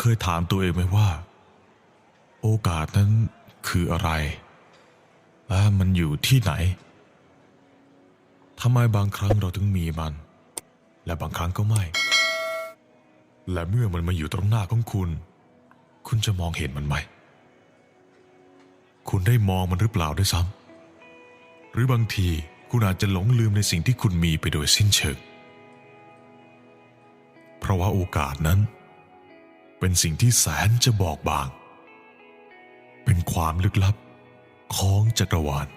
เคยถามตัวเองไหมว่า โอกาสนั้นคืออะไร และมันอยู่ที่ไหนทำไมบางครั้งเราถึงมีมัน และบางครั้งก็ไม่ และเมื่อมันมาอยู่ตรงหน้าของคุณ คุณจะมองเห็นมันไหม คุณได้มองมันหรือเปล่าด้วยซ้ำหรือบางทีคุณอาจจะหลงลืมในสิ่งที่คุณมีไปโดยสิ้นเชิง เพราะว่าโอกาสนั้น เป็นสิ่งที่แสนจะบอกบาง เป็นความลึกลับของจักรวาล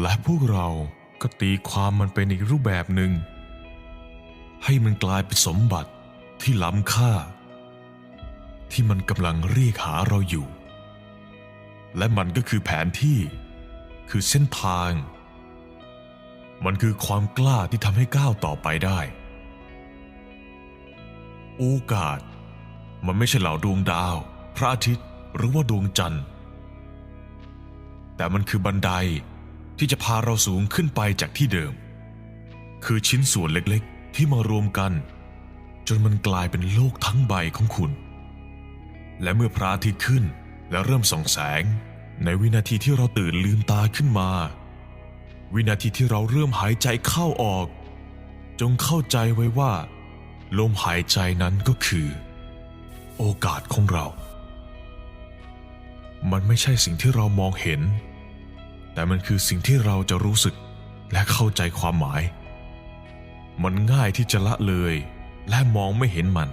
และพวกเราก็ตีความมันเป็นอีกรูปแบบหนึ่ง ให้มันกลายเป็นสมบัติที่ล้ำค่า ที่มันกำลังเรียกหาเราอยู่ และมันก็คือแผนที่คือเส้นทาง มันคือความกล้าที่ทำให้ก้าวต่อไปได้ โอกาส มันไม่ใช่เหล่าดวงดาว พระอาทิตย์หรือว่าดวงจันทร์ แต่มันคือบันไดที่จะพาเราสูงขึ้นไปจากที่เดิม คือชิ้นส่วนเล็กๆ ที่มารวมกัน จนมันกลายเป็นโลกทั้งใบของคุณ และเมื่อพระอาทิตย์ขึ้นและเริ่มส่องแสง ในวินาทีที่เราตื่นลืมตาขึ้นมา วินาทีที่เราเริ่มหายใจเข้าออก จงเข้าใจไว้ว่า ลมหายใจนั้นก็คือ โอกาสของเรา มันไม่ใช่สิ่งที่เรามองเห็น แต่มันคือสิ่งที่เราจะรู้สึกและเข้าใจความหมาย มันง่ายที่จะละเลยและมองไม่เห็นมัน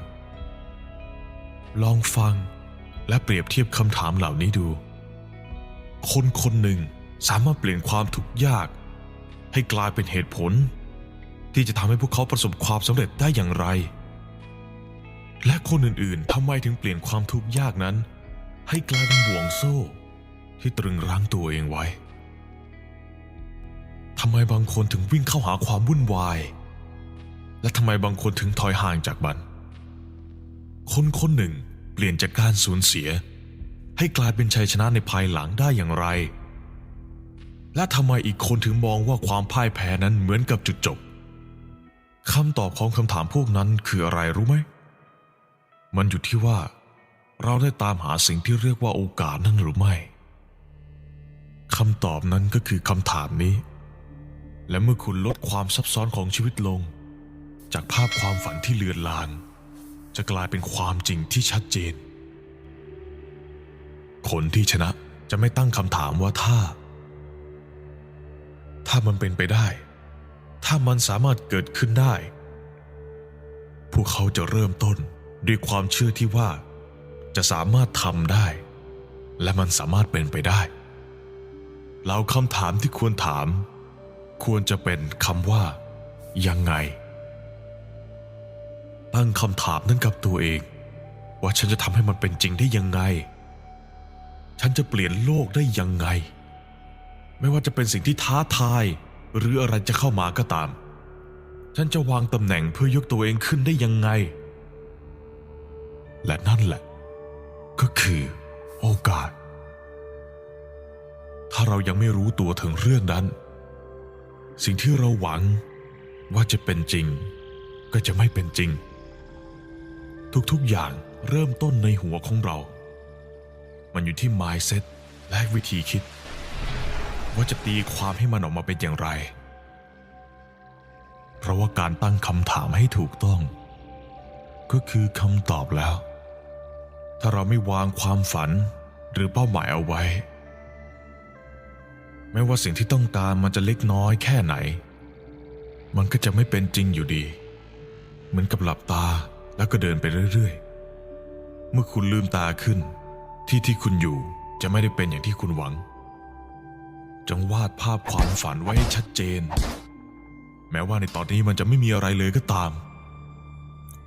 ลองฟังและเปรียบเทียบคำถามเหล่านี้ดู คนคนหนึ่งสามารถเปลี่ยนความทุกข์ยาก ให้กลายเป็นเหตุผล ที่จะทำให้พวกเขาประสบความสำเร็จได้อย่างไร และคนอื่นๆทำไมถึงเปลี่ยนความทุกข์ยากนั้น ให้กลายเป็นบ่วงโซ่ ที่ตรึงรั้งตัวเองไว้ทำไมบางคนถึงวิ่งเข้าหาความวุ่นวาย และทำไมบางคนถึงถอยห่างจากมัน คนคนหนึ่งเปลี่ยนจากการสูญเสีย ให้กลายเป็นชัยชนะในภายหลังได้อย่างไร และทำไมอีกคนถึงมองว่าความพ่ายแพ้นั้นเหมือนกับจุดจบคำตอบของคำถามพวกนั้นคืออะไรรู้ไหม มันอยู่ที่ว่า เราได้ตามหาสิ่งที่เรียกว่าโอกาสนั้นหรือไม่คำตอบนั้นก็คือคำถามนี้ และเมื่อคุณลดความซับซ้อนของชีวิตลง จากภาพความฝันที่เลือนลาง จะกลายเป็นความจริงที่ชัดเจน คนที่ชนะจะไม่ตั้งคำถามว่าถ้า ถ้ามันเป็นไปได้ ถ้ามันสามารถเกิดขึ้นได้ พวกเขาจะเริ่มต้น ด้วยความเชื่อที่ว่า จะสามารถทำได้ และมันสามารถเป็นไปได้เหล่าคำถามที่ควรถาม ควรจะเป็นคำว่า ยังไง ตั้งคำถามนั้นกับตัวเอง ว่าฉันจะทำให้มันเป็นจริงได้ยังไง ฉันจะเปลี่ยนโลกได้ยังไง ไม่ว่าจะเป็นสิ่งที่ท้าทาย หรืออะไรจะเข้ามาก็ตาม ฉันจะวางตำแหน่งเพื่อยกตัวเองขึ้นได้ยังไง และนั่นแหละ ก็คือโอกาส ถ้าเรายังไม่รู้ตัวถึงเรื่องนั้น สิ่งที่เราหวังว่าจะเป็นจริง ก็จะไม่เป็นจริง ทุกๆอย่างเริ่มต้นในหัวของเรา มันอยู่ที่ mindset และวิธีคิด ว่าจะตีความให้มันออกมาเป็นอย่างไร เพราะว่าการตั้งคำถามให้ถูกต้อง ก็คือคำตอบแล้ว ถ้าเราไม่วางความฝันหรือเป้าหมายเอาไว้ไม่ว่าสิ่งที่ต้องการมันจะเล็กน้อยแค่ไหน มันก็จะไม่เป็นจริงอยู่ดี เหมือนกับหลับตาแล้วก็เดินไปเรื่อยๆ เมื่อคุณลืมตาขึ้น ที่ที่คุณอยู่จะไม่ได้เป็นอย่างที่คุณหวัง จงวาดภาพความฝันไว้ให้ชัดเจน แม้ว่าในตอนนี้มันจะไม่มีอะไรเลยก็ตาม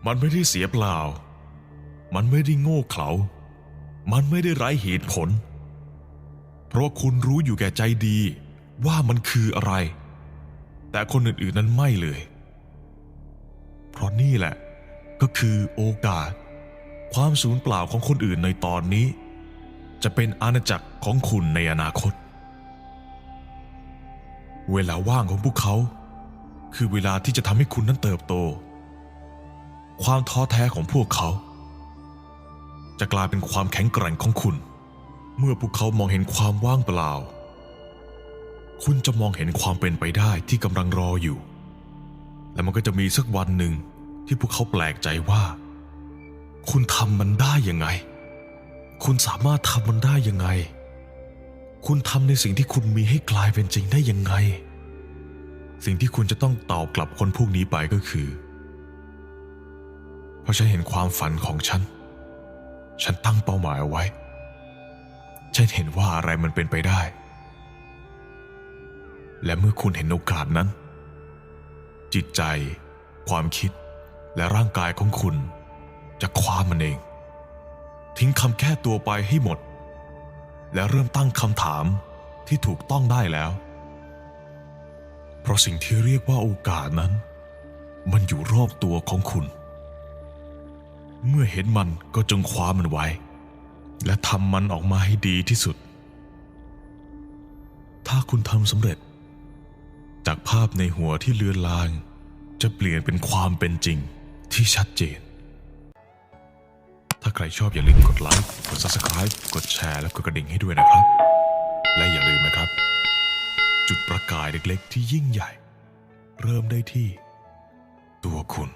มันไม่ได้เสียเปล่า มันไม่ได้โง่เขลา มันไม่ได้ไร้เหตุผล เพราะว่าคุณรู้อยู่แก่ใจดีว่ามันคืออะไร แต่คนอื่นๆนั้นไม่เลย เพราะนี่แหละก็คือโอกาส ความสูญเปล่าของคนอื่นในตอนนี้ จะเป็นอาณาจักรของคุณในอนาคต เวลาว่างของพวกเขา คือเวลาที่จะทำให้คุณนั้นเติบโต ความท้อแท้ของพวกเขา จะกลายเป็นความแข็งแกร่งของคุณ เมื่อพวกเขามองเห็นความว่างเปล่า คุณจะมองเห็นความเป็นไปได้ที่กำลังรออยู่ และมันก็จะมีสักวันหนึ่งที่พวกเขาแปลกใจว่า คุณทำมันได้ยังไง คุณสามารถทำมันได้ยังไง คุณทำในสิ่งที่คุณมีให้กลายเป็นจริงได้ยังไง สิ่งที่คุณจะต้องตอบกลับคนพวกนี้ไปก็คือ เพราะฉันเห็นความฝันของฉัน ฉันตั้งเป้าหมายเอาไว้ ฉันเห็นว่าอะไรมันเป็นไปได้ และเมื่อคุณเห็นโอกาสนั้น จิตใจ ความคิดและร่างกายของคุณ จะคว้ามันเอง ทิ้งคำแก้ตัวไปให้หมด และเริ่มตั้งคำถามที่ถูกต้องได้แล้ว เพราะสิ่งที่เรียกว่าโอกาสนั้น มันอยู่รอบตัวของคุณ เมื่อเห็นมันก็จงคว้ามันไว้ และทำมันออกมาให้ดีที่สุด ถ้าคุณทำสำเร็จ จากภาพในหัวที่เลือนลาง จะเปลี่ยนเป็นความเป็นจริงที่ชัดเจน ถ้าใครชอบอย่าลืมกดไลค์ กด subscribe กดแชร์และกดกระดิ่งให้ด้วยนะครับ และอย่าลืมนะครับ จุดประกายเล็กๆ ที่ยิ่งใหญ่ เริ่มได้ที่ ตัวคุณ